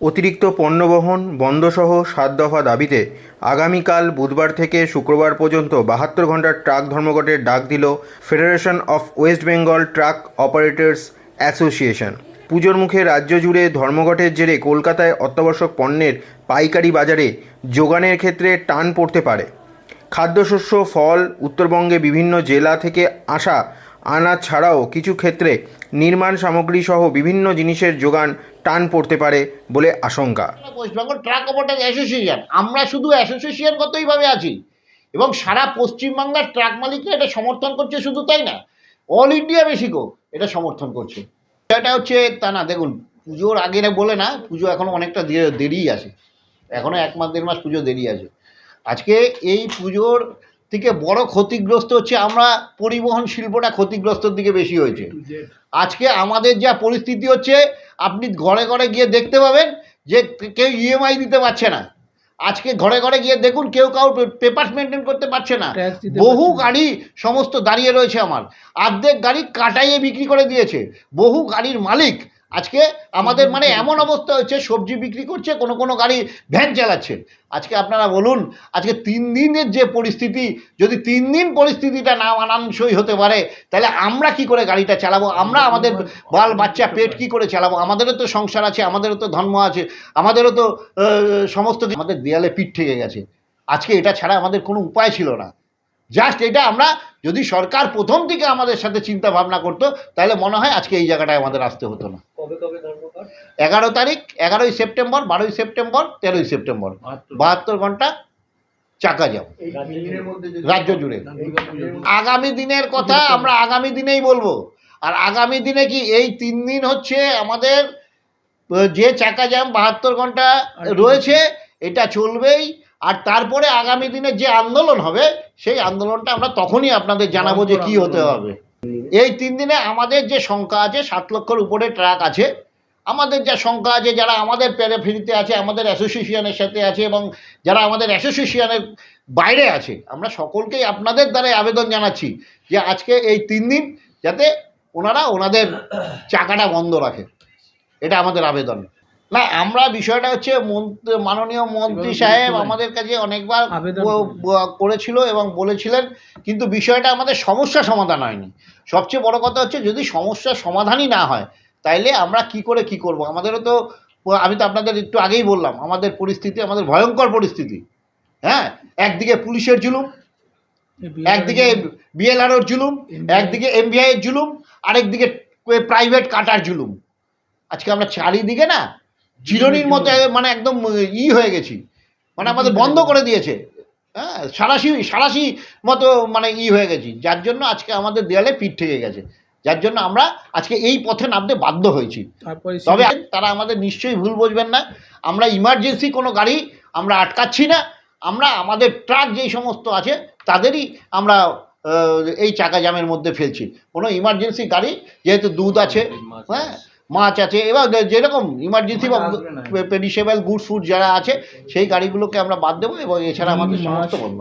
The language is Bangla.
অতিরিক্ত পণ্যবহন বন্ধসহ সাত দফা দাবিতে আগামীকাল বুধবার থেকে শুক্রবার পর্যন্ত বাহাত্তর ঘণ্টার ট্রাক ধর্মঘটের ডাক দিল federation of West Bengal truck operators association. পুজোর মুখে রাজ্য জুড়ে ধর্মঘটের জেরে কলকাতায় অত্যাবশ্যক পণ্যের পাইকারি বাজারে যোগানের ক্ষেত্রে টান পড়তে পারে। খাদ্যশস্য, ফল, উত্তরবঙ্গে বিভিন্ন জেলা থেকে আসা আনাজ ছাড়াও কিছু ক্ষেত্রে নির্মাণ সামগ্রী সহ বিভিন্ন জিনিসের যোগান টান পড়তে পারে বলে আশঙ্কা। West Bengal truck operator association আমরা শুধু অ্যাসোসিয়েশনগতইভাবে আছি। এবং সারা পশ্চিমবাংলার ট্রাক মালিকরা এটা সমর্থন করছে শুধু তাই না। অল ইন্ডিয়া বেশিকো এটা সমর্থন করছে। এটা হচ্ছে, তা না, দেখুন, পুজোর আগে বলে না, পুজো এখনও অনেকটা দে- দেরিই আছে। এখনও এক মাস, দেড় মাস পুজো দেরি আছে। আজকে এই পুজোর থেকে বড় ক্ষতিগ্রস্ত হচ্ছে আমরা পরিবহন শিল্পটা ক্ষতিগ্রস্তর দিকে বেশি হয়েছে। আজকে আমাদের যা পরিস্থিতি হচ্ছে আপনি ঘরে ঘরে গিয়ে দেখতে পাবেন যে কেউ ইএমআই দিতে পারছে না। আজকে ঘরে ঘরে গিয়ে দেখুন কেউ কাউ পেপার মেনটেন করতে পারছে না। বহু গাড়ি সমস্ত দাঁড়িয়ে রয়েছে আমার। অর্ধেক গাড়ি কাটাইয়ে বিক্রি করে দিয়েছে। বহু গাড়ির মালিক আজকে আমাদের মানে এমন অবস্থা হচ্ছে সবজি বিক্রি করছে, কোনো কোনো গাড়ি ভ্যান চালাচ্ছে। আজকে আপনারা বলুন, আজকে তিন দিনের যে পরিস্থিতি, যদি তিন দিন পরিস্থিতিটা না মানানসই হতে পারে, তাহলে আমরা কি করে গাড়িটা চালাবো? আমরা আমাদের বাল, বাচ্চা, পেট কি করে চালাবো? আমাদেরও তো সংসার আছে, আমাদেরও তো ধর্ম আছে, আমাদেরও তো সমস্ত আমাদের দেয়ালে পিঠ থেকে গেছে। আজকে এটা ছাড়া আমাদের কোনো উপায় ছিল না। জাস্ট এটা আমরা যদি সরকার প্রথম থেকে আমাদের সাথে চিন্তা ভাবনা করতো, তাহলে মনে হয় আজকে এই জায়গাটায় আমাদের আসতে হতো না। এগারো তারিখ এগারোই সেপ্টেম্বর বারোই সেপ্টেম্বর তেরোই সেপ্টেম্বর। বাহাত্তর। ঘণ্টা চাকা যাব রাজ্য জুড়ে। আগামী দিনের কথা আমরা আগামী দিনেই বলব। আর আগামী দিনে কি এই তিন দিন হচ্ছে আমাদের যে চাকা জ্যাম বাহাত্তর ঘণ্টা রয়েছে এটা চলবেই। আর তারপরে আগামী দিনে যে আন্দোলন হবে সেই আন্দোলনটা আমরা তখনই আপনাদের জানাব যে কি হতে হবে। এই তিন দিনে আমাদের যে সংখ্যা আছে সাত লক্ষর উপরে ট্রাক আছে। আমাদের যা সংখ্যা আছে যারা আমাদের প্যারাফিরিতে আছে আমাদের অ্যাসোসিয়েশনের সাথে আছে এবং যারা আমাদের অ্যাসোসিয়েশনের বাইরে আছে আমরা সকলকেই আপনাদের দ্বারাই আবেদন জানাচ্ছি যে আজকে এই তিন দিন যাতে ওনারা ওনাদের চাকাটা বন্ধ রাখে। এটা আমাদের আবেদন। না আমরা বিষয়টা হচ্ছে মন্ত্রী মাননীয় মন্ত্রী সাহেব আমাদের কাছে অনেকবার করেছিল এবং বলেছিলেন কিন্তু বিষয়টা আমাদের সমস্যা সমাধান হয়নি। সবচেয়ে বড় কথা হচ্ছে যদি সমস্যার সমাধানই না হয় তাইলে আমরা কি করে কি করব? আমাদেরও তো আমি তো আপনাদের একটু আগেই বললাম আমাদের পরিস্থিতি আমাদের ভয়ঙ্কর পরিস্থিতি। হ্যাঁ? একদিকে পুলিশের জুলুম একদিকে বিএলআরওর জুলুম। একদিকে এমবিআই এর জুলুম আরেকদিকে প্রাইভেট কাটার জুলুম। আজকে আমরা চারিদিকে না চিরনির মতো মানে একদম ই হয়ে গেছি। মানে আমাদের বন্ধ করে দিয়েছে। হ্যাঁ সারাশি সারাশি মতো মানে ই হয়ে গেছি। যার জন্য আজকে আমাদের দেয়ালে পিঠ থেকে গেছে। যার জন্য আমরা আজকে এই পথে নামতে বাধ্য হয়েছি। তারপরে তবে তারা আমাদের নিশ্চয়ই ভুল বুঝবেন না। আমরা ইমার্জেন্সি কোনো গাড়ি আমরা আটকাচ্ছি না। আমরা আমাদের ট্রাক যেই সমস্ত আছে তাদেরই আমরা এই চাকা জামের মধ্যে ফেলছি। কোনো ইমার্জেন্সি গাড়ি যেহেতু দুধ আছে হ্যাঁ মাছ আছে। এবার যেরকম ইমার্জেন্সি বা পেরিসেবল গুডস ফুড যারা আছে সেই গাড়িগুলোকে আমরা বাদ দেবো এবং এছাড়া আমাদের সমস্ত বন্ধ।